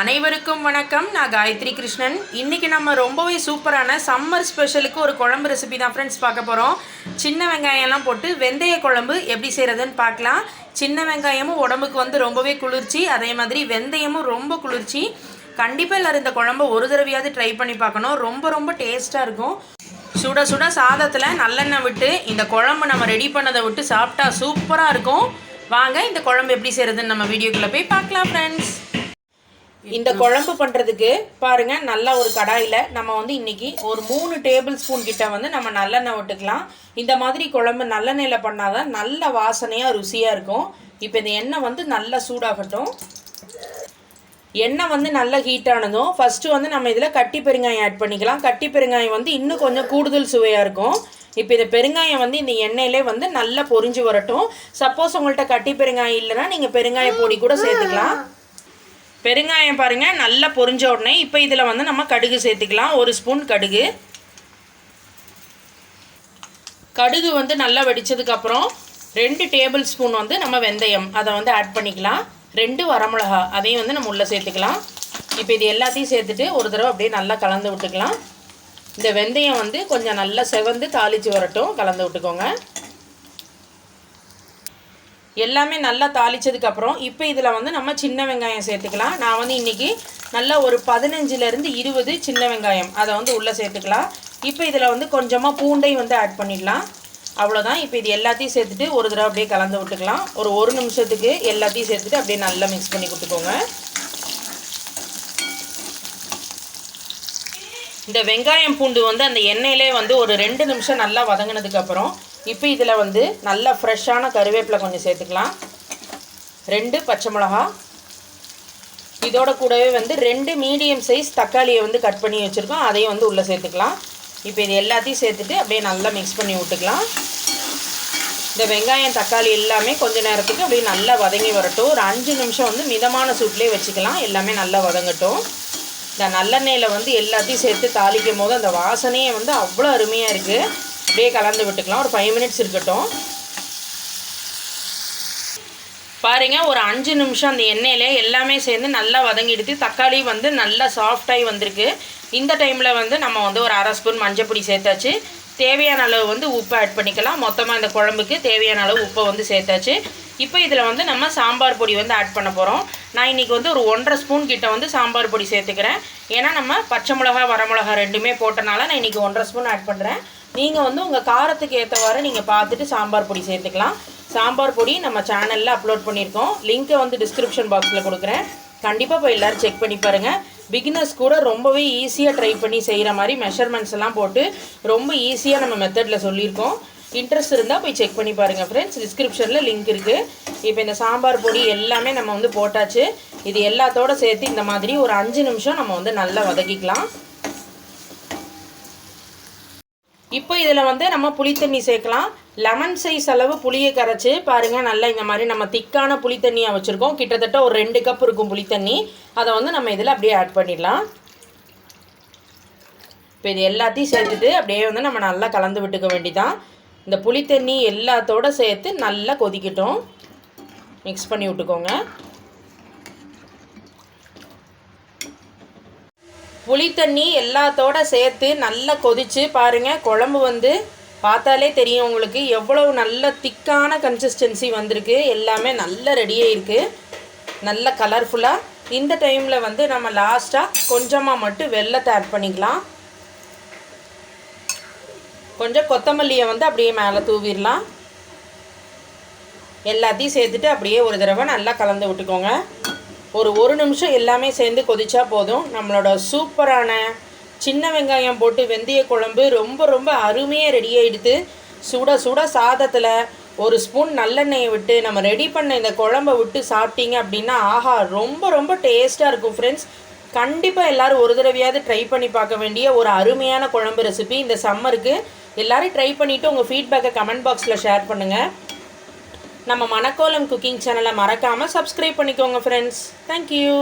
அனைவருக்கும் வணக்கம். நான் காயத்ரி கிருஷ்ணன். இன்றைக்கி நம்ம ரொம்பவே சூப்பரான சம்மர் ஸ்பெஷலுக்கு ஒரு குழம்பு ரெசிபி தான் ஃப்ரெண்ட்ஸ் பார்க்க போகிறோம் சின்ன வெங்காயம்லாம் போட்டு வெந்தய குழம்பு எப்படி செய்கிறதுன்னு பார்க்கலாம். சின்ன வெங்காயமும் உடம்புக்கு வந்து ரொம்பவே குளிர்ச்சி. அதே மாதிரி வெந்தயமும் ரொம்ப குளிர்ச்சி. கண்டிப்பாக எல்லோரும் இந்த குழம்பு ஒரு தடவையாவது ட்ரை பண்ணி பார்க்கணும். ரொம்ப ரொம்ப டேஸ்ட்டாக இருக்கும். சுட சுட சாதத்தில் நல்லெண்ணெய் விட்டு இந்த குழம்பு நம்ம ரெடி பண்ணதை விட்டு சாப்பிட்டா சூப்பராக இருக்கும். வாங்க இந்த குழம்பு எப்படி செய்கிறதுன்னு நம்ம வீடியோக்குள்ளே போய் பார்க்கலாம் ஃப்ரெண்ட்ஸ் இந்த குழம்பு பண்ணுறதுக்கு பாருங்க நல்ல ஒரு கடாயில் நம்ம வந்து இன்னைக்கு ஒரு மூணு டேபிள் ஸ்பூன் கிட்ட வந்து நம்ம நல்லெண்ணெய் விட்டுக்கலாம். இந்த மாதிரி குழம்பு நல்லெண்ணெயில் பண்ணாதான் நல்ல வாசனையாக ருசியாக இருக்கும். இப்போ இந்த எண்ணெய் வந்து நல்லா சூடாகட்டும். எண்ணெய் வந்து நல்லா ஹீட் ஆனதும் ஃபஸ்ட்டு வந்து நம்ம இதில் கட்டி பெருங்காயம் ஆட் பண்ணிக்கலாம். கட்டி பெருங்காயம் வந்து இன்னும் கொஞ்சம் கூடுதல் சுவையாக இருக்கும். இப்போ இந்த பெருங்காயம் வந்து இந்த எண்ணெயிலே வந்து நல்லா பொரிஞ்சு வரட்டும். சப்போஸ் உங்கள்கிட்ட கட்டி பெருங்காயம் இல்லைன்னா நீங்கள் பெருங்காய பொடி கூட சேர்த்துக்கலாம். பெருங்காயம் பாருங்கள் நல்லா பொரிஞ்ச உடனே இப்போ இதில் வந்து நம்ம கடுகு சேர்த்துக்கலாம். ஒரு ஸ்பூன் கடுகு. கடுகு வந்து நல்லா வெடித்ததுக்கப்புறம் ரெண்டு டேபிள் ஸ்பூன் வந்து நம்ம வெந்தயம் அதை வந்து ஆட் பண்ணிக்கலாம். ரெண்டு வரமிளகா அதையும் வந்து நம்ம உள்ளே சேர்த்துக்கலாம். இப்போ இது எல்லாத்தையும் சேர்த்துட்டு ஒரு தடவை அப்படியே நல்லா கலந்து விட்டுக்கலாம். இந்த வெந்தயம் வந்து கொஞ்சம் நல்லா செவந்து தாளித்து வரட்டும் கலந்து விட்டுக்கோங்க. எல்லாமே நல்லா தாளித்ததுக்கப்புறம் இப்போ இதில் வந்து நம்ம சின்ன வெங்காயம் சேர்த்துக்கலாம். நான் வந்து இன்றைக்கி நல்லா ஒரு பதினஞ்சுலேருந்து இருபது சின்ன வெங்காயம் அதை வந்து உள்ளே சேர்த்துக்கலாம். இப்போ இதில் வந்து கொஞ்சமாக பூண்டையும் வந்து ஆட் பண்ணிடலாம். அவ்வளோதான் இப்போ இது எல்லாத்தையும் சேர்த்துட்டு ஒரு தடவை அப்படியே கலந்து விட்டுக்கலாம். ஒரு ஒரு நிமிஷத்துக்கு எல்லாத்தையும் சேர்த்துட்டு அப்படியே நல்லா மிக்ஸ் பண்ணி கொடுத்துக்கோங்க. இந்த வெங்காயம் பூண்டு வந்து அந்த எண்ணெயிலே வந்து ஒரு ரெண்டு நிமிஷம் நல்லா வதங்கினதுக்கப்புறம் இப்போ இதில் வந்து நல்ல ஃப்ரெஷ்ஷான கருவேப்பிலை கொஞ்சம் சேர்த்துக்கலாம். ரெண்டு பச்சை மிளகா. இதோட கூடவே வந்து ரெண்டு மீடியம் சைஸ் தக்காளியை வந்து கட் பண்ணி வச்சுருக்கோம். அதையும் வந்து உள்ளே சேர்த்துக்கலாம். இப்போ இது எல்லாத்தையும் சேர்த்துட்டு அப்படியே நல்லா மிக்ஸ் பண்ணி விட்டுக்கலாம். இந்த வெங்காயம் தக்காளி எல்லாமே கொஞ்ச நேரத்துக்கு அப்படியே நல்லா வதங்கி வரட்டும். ஒரு அஞ்சு நிமிஷம் வந்து மிதமான சூட்லேயே வச்சுக்கலாம். எல்லாமே நல்லா வதங்கட்டும். இந்த நல்லெண்ணெயில் வந்து எல்லாத்தையும் சேர்த்து தாளிக்கும் போது அந்த வாசனையே வந்து அவ்வளோ அருமையாக இருக்குது அப்படியே கலந்து விட்டுக்கலாம். ஒரு ஃபைவ் மினிட்ஸ் இருக்கட்டும். பாருங்க ஒரு அஞ்சு நிமிஷம் அந்த எண்ணெயில் எல்லாமே சேர்ந்து நல்லா வதங்கிடுத்து தக்காளி வந்து நல்லா சாஃப்டாகி வந்திருக்கு. இந்த டைமில் வந்து நம்ம வந்து ஒரு அரை ஸ்பூன் மஞ்சப்பொடி சேர்த்தாச்சு. தேவையான அளவு வந்து உப்பு ஆட் பண்ணிக்கலாம். மொத்தமாக இந்த குழம்புக்கு தேவையான அளவு உப்பை வந்து சேர்த்தாச்சு. இப்போ இதில் வந்து நம்ம சாம்பார் பொடி வந்து ஆட் பண்ண போகிறோம் நான் இன்றைக்கி வந்து ஒரு ஒன்றரை ஸ்பூன் கிட்ட வந்து சாம்பார் பொடி சேர்த்துக்கிறேன். ஏன்னா நம்ம பச்சை மிளகா வரமிளகா ரெண்டுமே போட்டனால நான் இன்றைக்கி ஒன்றரை ஸ்பூன் ஆட் பண்ணுறேன் நீங்கள் வந்து உங்கள் காரத்துக்கு ஏற்றவாறு நீங்கள் பார்த்துட்டு சாம்பார் பொடி சேர்த்துக்கலாம். சாம்பார் பொடி நம்ம சேனலில் அப்லோட் பண்ணியிருக்கோம். லிங்க்கை வந்து டிஸ்கிரிப்ஷன் பாக்ஸில் கொடுக்குறேன். கண்டிப்பாக போய் எல்லோரும் செக் பண்ணி பாருங்கள் பிகினர்ஸ் கூட ரொம்பவே ஈஸியாக ட்ரை பண்ணி செய்கிற மாதிரி மெஷர்மெண்ட்ஸ் எல்லாம் போட்டு ரொம்ப ஈஸியாக நம்ம மெத்தடில் சொல்லியிருக்கோம். இன்ட்ரெஸ்ட் இருந்தால் போய் செக் பண்ணி பாருங்கள் ஃப்ரெண்ட்ஸ் டிஸ்கிரிப்ஷனில் லிங்க் இருக்குது இப்போ இந்த சாம்பார் பொடி எல்லாமே நம்ம வந்து போட்டாச்சு. இது எல்லாத்தோடு சேர்த்து இந்த மாதிரி ஒரு அஞ்சு நிமிஷம் நம்ம வந்து நல்லா வதக்கிக்கலாம். இப்போ இதில் வந்து நம்ம புளித்தண்ணி சேர்க்கலாம். லெமன் சைஸ் அளவு புளியை கரைச்சி பாருங்கள் நல்லா இந்த மாதிரி நம்ம திக்கான புளித்தண்ணியாக வச்சுருக்கோம். கிட்டத்தட்ட ஒரு ரெண்டு கப் இருக்கும் புளித்தண்ணி அதை வந்து நம்ம இதில் அப்படியே ஆட் பண்ணிடலாம். இப்போ இது எல்லாத்தையும் சேர்த்துட்டு அப்படியே வந்து நம்ம நல்லா கலந்து விட்டுக்க வேண்டிதான். இந்த புளித்தண்ணி எல்லாத்தோடு சேர்த்து நல்லா கொதிக்கட்டும். மிக்ஸ் பண்ணி விட்டுக்கோங்க. புளித்தண்ணி எல்லாத்தோட சேர்த்து நல்லா கொதித்து பாருங்கள் குழம்பு வந்து பார்த்தாலே தெரியும் உங்களுக்கு. எவ்வளவு நல்ல திக்கான கன்சிஸ்டன்சி வந்திருக்கு. எல்லாமே நல்ல ரெடியாக இருக்குது நல்ல கலர்ஃபுல்லாக இந்த டைமில் வந்து நம்ம லாஸ்ட்டாக கொஞ்சமாக மட்டும் வெள்ளத்தை ஆட் பண்ணிக்கலாம். கொஞ்சம் கொத்தமல்லியை வந்து அப்படியே மேலே தூவிடலாம். எல்லாத்தையும் சேர்த்துட்டு அப்படியே ஒரு தடவை நல்லா கலந்து விட்டுக்கோங்க. ஒரு ஒரு நிமிஷம் எல்லாமே சேர்ந்து கொதிச்சா போதும். நம்மளோட சூப்பரான சின்ன வெங்காயம் போட்டு வெந்தய குழம்பு ரொம்ப ரொம்ப அருமையாக ரெடி ஆகிடுது சுட சுட சாதத்தில் ஒரு ஸ்பூன் நல்லெண்ணெயை விட்டு நம்ம ரெடி பண்ண இந்த குழம்பை விட்டு சாப்பிட்டீங்க அப்படின்னா ஆஹா ரொம்ப ரொம்ப டேஸ்ட்டாக இருக்கும் ஃப்ரெண்ட்ஸ் கண்டிப்பாக எல்லோரும் ஒரு தடவையாவது ட்ரை பண்ணி பார்க்க வேண்டிய ஒரு அருமையான குழம்பு ரெசிபி இந்த சம்மருக்கு எல்லோரும் ட்ரை பண்ணிவிட்டு உங்கள் ஃபீட்பேக்கை கமெண்ட் பாக்ஸில் ஷேர் பண்ணுங்கள் நம்ம மணக்கோலம் குக்கிங் சேனலை மறக்காமல் சப்ஸ்கிரைப் பண்ணிக்கோங்க ஃப்ரெண்ட்ஸ் தேங்க்யூ